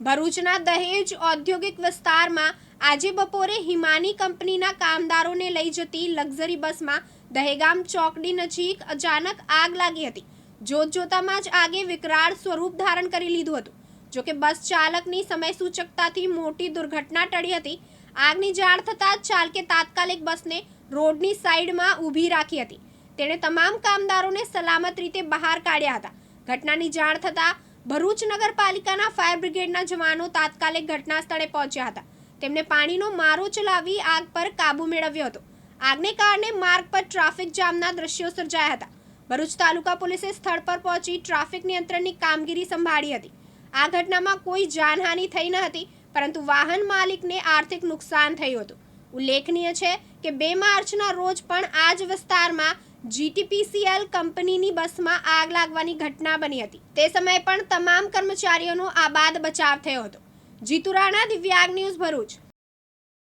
ભરૂચના દહેજ ઔદ્યોગિક વિસ્તારમાં આજે બપોરે હિમાની કંપનીના કામદારોને લઈ જતી લક્ઝરી બસમાં દહેગામ ચોકડી નજીક અચાનક આગ લાગી હતી. જોત જોતામાં જ આગે વિકરાળ સ્વરૂપ ધારણ કરી લીધું હતું. જોકે બસ ચાલકની સમય સૂચકતાથી મોટી દુર્ઘટના ટળી હતી. આગની જાણ થતાં ચાલકે તાત્કાલિક બસને રોડની સાઈડમાં ઊભી રાખી હતી. તેણે તમામ કામદારોને સલામત રીતે બહાર કાઢ્યા હતા. ઘટનાની જાણ થતાં ભરૂચ નગરપાલિકાના ફાયર બ્રિગેડના જવાનો તાત્કાલિક ઘટના સ્થળે પહોંચ્યા હતા. તેમને પાણીનો મારો ચલાવી આગ પર કાબુ મેળવ્યો હતો. આગને કારણે માર્ગ પર ટ્રાફિક જામના દ્રશ્યો સર્જાયા હતા. ભરૂચ તાલુકા પોલીસે સ્થળ પર પહોંચી ટ્રાફિક નિયંત્રણની કામગીરી સંભાળી હતી. આ ઘટનામાં કોઈ જાનહાનિ થઈ ન હતી, પરંતુ વાહન માલિકને આર્થિક નુકસાન થયું હતું. ઉલ્લેખનીય છે કે બે માર્ચના રોજ પણ આ જ વિસ્તારમાં જીટીપીસીએલ કંપનીની બસમાં આગ લાગવાની ઘટના બની હતી. તે સમયે પણ તમામ કર્મચારીઓનો આબાદ બચાવ થયો હતો. જીતુ રાણા દિવ્યાંગ ન્યૂઝ ભરૂચ.